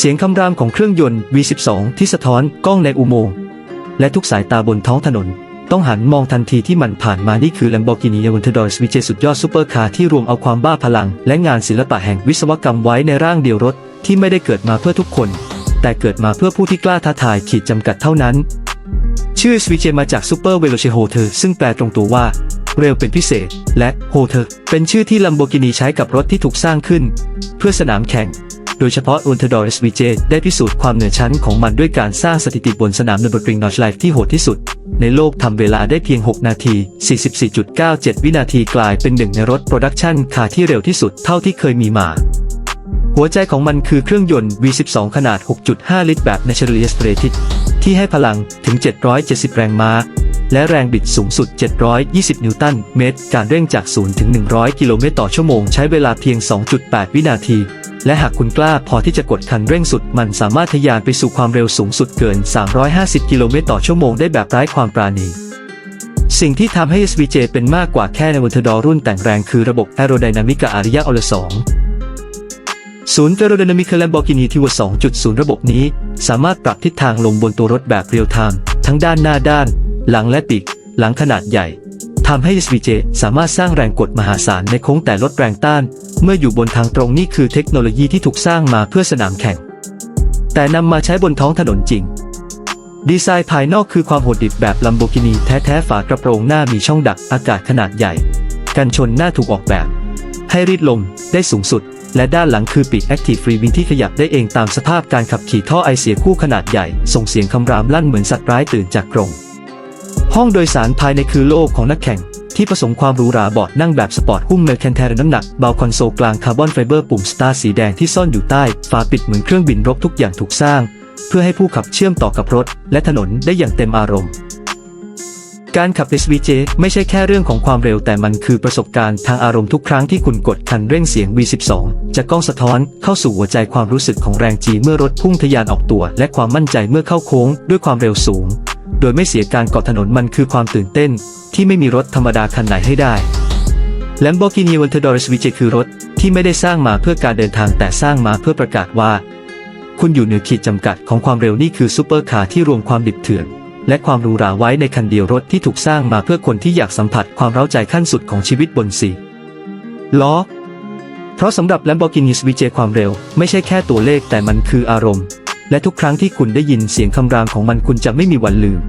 เสียงคำรามของเครื่องยนต์ V12 ที่สะท้อนกล้องในอุโมงค์และทุกสายตาบนท้องถนน ต้องหันมองทันทีที่มันผ่านมานี่คือ Lamborghini Aventador SVJ สุดยอดซูเปอร์คาร์ที่รวมเอาความบ้าพลัง และงานศิลปะแห่งวิศวกรรมไว้ในร่างเดียวรถ ที่ไม่ได้เกิดมาเพื่อทุกคน แต่เกิดมาเพื่อผู้ที่กล้าท้าทายขีดจำกัดเท่านั้น ชื่อ SVJ มาจาก Super Veloce Hotel ซึ่งแปลตรงตัวว่าเร็วเป็นพิเศษ และ Hotel เป็นชื่อที่ Lamborghini ใช้กับรถที่ถูกสร้างขึ้น เพื่อสนามแข่ง โดยเฉพาะ Aventador SVJ ได้พิสูจน์ความเหนือชั้นของมันด้วยการสร้างสถิติบนสนาม Nürburgring Nordschleife ที่โหดที่สุด ในโลกทำเวลาได้เพียง 6 นาที 44.97 วินาทีกลายเป็นหนึ่งในรถโปรดักชันคาที่เร็วที่สุดเท่าที่เคยมีมาหัวใจของมันคือเครื่องยนต์ V12 ขนาด 6.5 ลิตรแบบ Naturally Aspirated ที่ให้พลังถึง 770 แรงม้า และแรงบิดสูงสุด 720 นิวตันเมตร การเร่งจาก 0 ถึง 100 กิโลเมตรต่อชั่วโมง ใช้เวลาเพียง 2.8 วินาที และหากคุณกล้าพอที่จะกดคันเร่งสุด มันสามารถทะยานไปสู่ความเร็วสูงสุดเกิน 350 กิโลเมตรต่อชั่วโมงได้แบบไร้ความปราณี สิ่งที่ทำให้ SVJ เป็นมากกว่าแค่ในวันเทดอรุ่นแต่งแรงคือระบบแอโรไดนามิกกับอาริยะอลสองศูนย์ Aerodynamic Lamborghini t 2 2.0 ระบบนี้ สามารถปรับทิศทางลมบนตัวรถแบบเรียลไทม์ทั้งด้านหน้าด้าน หลังและปีกหลังขนาดใหญ่ ทำให้ SVJ สามารถสร้างแรงกดมหาศาลในโค้งแต่ลดแรงต้าน เมื่ออยู่บนทางตรงนี่คือเทคโนโลยีที่ถูกสร้างมาเพื่อสนามแข่ง แต่นำมาใช้บนท้องถนนจริง ดีไซน์ภายนอกคือความโหดดิบแบบ Lamborghini แท้ๆฝากระโปรงหน้ามีช่องดักอากาศขนาดใหญ่ กันชนหน้าถูกออกแบบ ให้รีดลมได้สูงสุด และด้านหลังคือปีก Active Free Wing ที่ขยับได้เองตามสภาพการขับขี่ท่อไอเสียคู่ขนาดใหญ่ ส่งเสียงคำรามลั่นเหมือนสัตว์ร้ายตื่นจากกรง ห้องโดยสารภายในคือโลกของนักแข่ง ที่ผสมความหรูหราบาะนั่งแบบสปอร์ตหุ้มเมลแคนเทรน้ำหนักเบาคอนโซลกลางคาร์บอนไฟเบอร์ปุ่มสตาร์สีแดงที่ซ่อนอยู่ใต้ฝาปิดเหมือนเครื่องบินรบทุกอย่างถูกสร้าง เพื่อให้ผู้ขับเชื่อมต่อกับรถ และถนนได้อย่างเต็มอารมณ์การขับ SVJ ไม่ใช่แค่เรื่องของความเร็วแต่มันคือประสบการณ์ทางอารมณ์ทุกครั้งที่คุณกดคันเร่งเสียง V12 จะกล้องสะท้อนเข้าสู่หัวใจความรู้สึกของแรงจีเมื่อรถพุ่งทะยานออกตัว และความมั่นใจเมื่อเข้าโค้งด้วยความเร็วสูง โดยไม่เสียการเกาะถนนมันคือความตื่นเต้น ที่ไม่มีรถธรรมดาคันไหนให้ได้ Lamborghini Aventador SVJ คือรถที่ไม่ได้สร้างมาเพื่อการเดินทางแต่สร้างมาเพื่อประกาศว่า คุณอยู่เหนือขีดจำกัดของความเร็วนี่คือซูเปอร์คาร์ที่รวมความดิบเถื่อน และความหรูหราไว้ในคันเดียวรถที่ถูกสร้างมาเพื่อคนที่อยากสัมผัสความเร้าใจขั้นสุดของชีวิตบนสี่ล้อเพราะสำหรับ Lamborghini SVJ ความเร็ว ไม่ใช่แค่ตัวเลขแต่มันคืออารมณ์ และทุกครั้งที่คุณได้ยินเสียงคำรามของมันคุณจะไม่มีวันลืม